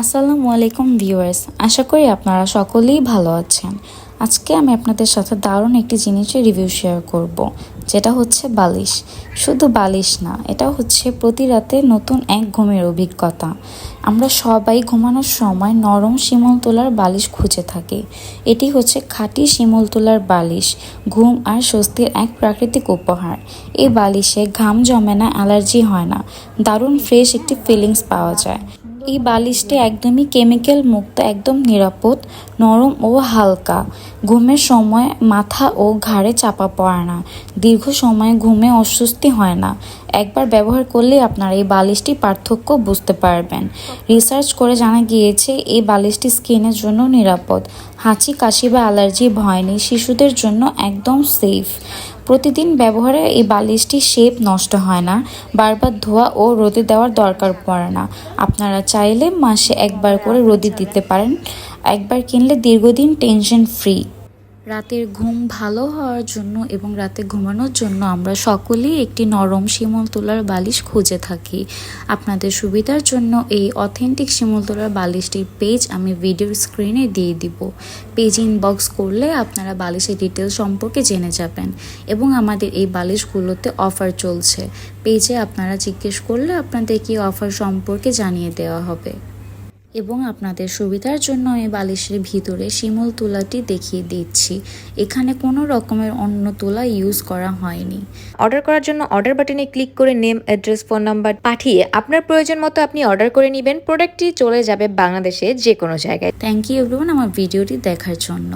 আসসালামু আলাইকুম ভিউয়ার্স, আশা করি আপনারা সকলেই ভালো আছেন। আজকে আমি আপনাদের সাথে দারুণ একটি জিনিসের রিভিউ শেয়ার করব, যেটা হচ্ছে বালিশ। শুধু বালিশ না, এটা হচ্ছে প্রতি রাতে নতুন এক ঘুমের অভিজ্ঞতা। আমরা সবাই ঘুমানোর সময় নরম শিমল তোলার বালিশ খুঁজে থাকি। এটি হচ্ছে খাঁটি শিমল তোলার বালিশ, ঘুম আর স্বস্তির এক প্রাকৃতিক উপহার। এই বালিশে ঘাম জমে না, অ্যালার্জি হয় না। দারুণ ফ্রেশ একটি ফিলিংস পাওয়া যায়। এই বালিশটি একদমই কেমিক্যাল মুক্ত, একদম নিরাপদ, নরম ও হালকা। ঘুমের সময় মাথা ও ঘাড়ে চাপা পড়ে না। দীর্ঘ সময় ঘুমে অস্বস্তি হয় না। একবার ব্যবহার করলে আপনারা এই বালিশটি পার্থক্য বুঝতে পারবেন। রিসার্চ করে জানা গিয়েছে, এই বালিশটি স্কিনের জন্য নিরাপদ। হাঁচি, কাশি বা অ্যালার্জি ভয় নেই। শিশুদের জন্য একদম সেফ প্রতিদিন ব্যবহারে এই বালিশটি শেপ নষ্ট হয় না, বারবার ধোয়া ও রোদে দেওয়ার দরকার পড়ে না। আপনারা চাইলে মাসে একবার করে রোদে দিতে পারেন। একবার কিনলে দীর্ঘদিন টেনশন ফ্রি রাতের ঘুম ভালো হওয়ার জন্য এবং রাতে ঘুমানোর জন্য আমরা সকলেই একটি নরম শিমল তোলার বালিশ খুঁজে থাকি। আপনাদের সুবিধার জন্য এই অথেন্টিক শিমল তোলার বালিশটির পেজ আমি ভিডিওর স্ক্রিনে দিয়ে দিব। পেজ ইনবক্স করলে আপনারা বালিশের ডিটেল সম্পর্কে জেনে যাবেন এবং আমাদের এই বালিশগুলোতে অফার চলছে। পেজে আপনারা জিজ্ঞেস করলে আপনাদেরকে এই অফার সম্পর্কে জানিয়ে দেওয়া হবে। এবং আপনাদের সুবিধার জন্য আমি বালিশের ভিতরে শিমুল তুলাটি দেখিয়ে দিচ্ছি। এখানে কোনো রকমের অন্য তুলা ইউজ করা হয়নি। অর্ডার করার জন্য অর্ডার বাটনে ক্লিক করে নেম অ্যাড্রেস ফোন নাম্বার পাঠিয়ে আপনার প্রয়োজন মতো আপনি অর্ডার করে নেবেন। প্রোডাক্টটি চলে যাবে বাংলাদেশে যে কোনো জায়গায়। থ্যাংক ইউ এভরিওয়ান আমার ভিডিওটি দেখার জন্য।